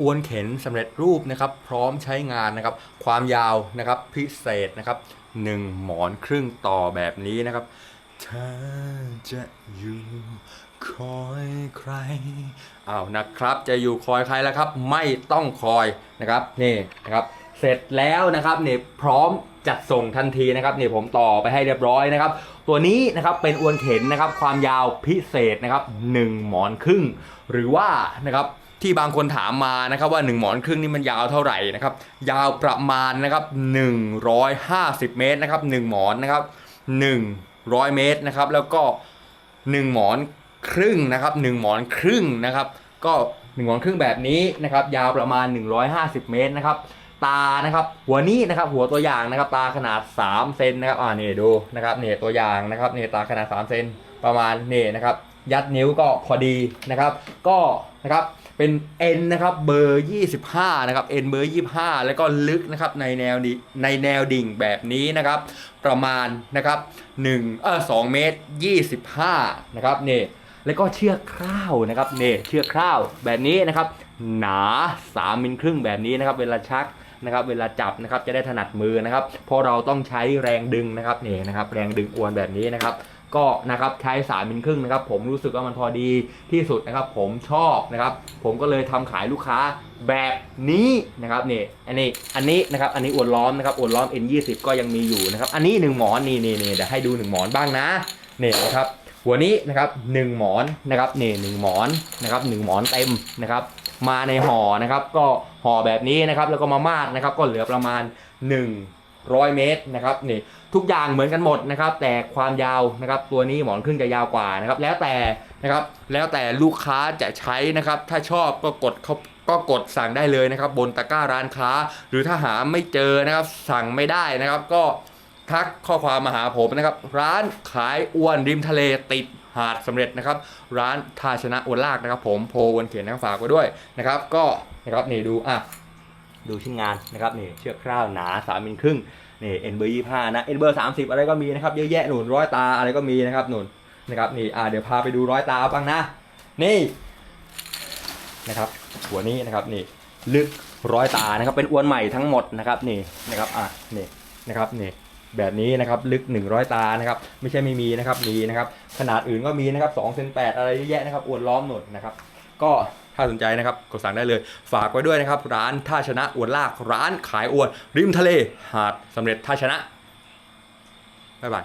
อวนเข็นสำเร็จรูปนะครับ พร้อมใช้งานนะครับ ความยาวนะครับพิเศษนะครับหนึ่งหมอนครึ่งต่อแบบนี้นะครับถ้าจะอยู่คอยใครเอานะครับ จะอยู่คอยใครแล้วครับ ไม่ต้องคอยนะครับนี่นะครับ เสร็จแล้วนะครับเนี่ยพร้อมจัดส่งทันทีนะครับเนี่ยผมต่อไปให้เรียบร้อยนะครับ ตัวนี้นะครับเป็นอวนเข็นนะครับ ความยาวพิเศษนะครับ1หมอนครึ่ง หรือว่านะครับ ที่บางคนถามมานะครับว่า 1 หมอนครึ่งนี่มันยาวเท่าไหร่นะครับยาวประมาณนะครับ150 เมตรนะครับ1หมอนนะครับ100 เมตรนะครับแล้วก็ 1 หมอนครึ่งนะครับ1หมอนครึ่งนะครับก็1หมอนครึ่งแบบนี้นะครับยาวประมาณ 150 เมตรนะครับตานะครับหัวนี้นะครับหัวตัวอย่างนะครับตาขนาด3เซนนะครับอ่านี่ดูนะครับเนี่ยตัวอย่างนะครับเนี่ยตาขนาด3เซนประมาณเนี่ยนะครับ ยัดนิ้วก็พอดีนะครับ ก็นะครับเป็น N นะครับเบอร์ 25 นะครับ N เบอร์ 25 แล้วก็ลึกนะครับในแนวดิในแนวดิ่งแบบนี้นะครับ ประมาณนะครับ1เออ2เมตร 25 นะครับนี่แล้วก็เชือกคร่าวนะครับนี่เชือกคร่าวแบบนี้นะครับ หนา 3มิลครึ่งแบบนี้นะครับ เวลาชักนะครับเวลาจับนะครับจะได้ถนัดมือนะครับเพราะเราต้องใช้แรงดึงนะครับนี่นะครับ แรงดึงอวนแบบนี้นะครับ ก็นะครับใช้3มิลครึ่งนะครับผมรู้สึกว่ามันพอดีที่สุดนะครับผมชอบนะครับผมก็เลยทำขายลูกค้าแบบนี้นะครับนี่อันนี้อันนี้นะครับอันนี้อวนล้อมนะครับอวนล้อม N20 ก็ยังมีอยู่นะครับอันนี้หนึ่งหมอนนี่นี่นี่เดี๋ยวให้ดูหนึ่งหมอนบ้างนะนี่นะครับหัวนี้นะครับหนึ่งหมอนนะครับนี่หนึ่งหมอนนะครับหนึ่งหมอนเต็มนะครับมาในห่อนะครับก็ห่อแบบนี้นะครับแล้วก็มามาดนะครับก็เหลือประมาณ 100 เมตรนะครับนี่ทุกอย่างเหมือนกันหมดนะครับแต่ความยาวนะครับตัวนี้หมอนครึ่งจะยาวกว่านะครับแล้วแต่นะครับแล้วแต่ลูกค้าจะใช้นะครับถ้าชอบก็กดเขาก็กดสั่งได้เลยนะครับ บนตะกร้าร้านค้า หรือถ้าหาไม่เจอนะครับสั่งไม่ได้นะครับก็ทักข้อความมาหาผมนะครับ ร้านขายอ้วนริมทะเลติดหาดสำเร็จนะครับ ร้านทาชนะอวนลากนะครับ ผมโพวันเขียนนะครับฝากไว้ด้วยนะครับ ก็นะครับนี่ดูอะ ดูชิ้นงานนะครับนี่เชือกคร่าวหนาสามมิลครึ่งนี่เอ็นเบอร์ยี่ห้านะเอ็นเบอร์สามสิบอะไรก็มีนะครับเยอะแยะหนุนร้อยตาอะไรก็มีนะครับหนุนนะครับนี่อ่าเดี๋ยวพาไปดูร้อยตาบ้างนะนี่นะครับหัวนี้นะครับนี่ลึกร้อยตานะครับเป็นอวนใหม่ทั้งหมดนะครับนี่นะครับอะนี่นะครับนี่แบบนี้นะครับลึก 100 ตานะครับไม่ใช่ไม่มีนะครับมีนะครับขนาดอื่นก็มีนะครับ2เซน8อะไรเยอะแยะนะครับอวนล้อมหนุนนะครับ ก็ถ้าสนใจนะครับกดสั่งได้เลยฝากไว้ด้วยนะครับ ร้านท่าชนะอวนลากร้านขายอวนริมทะเลหาดสำเร็จท่าชนะบ๊ายบาย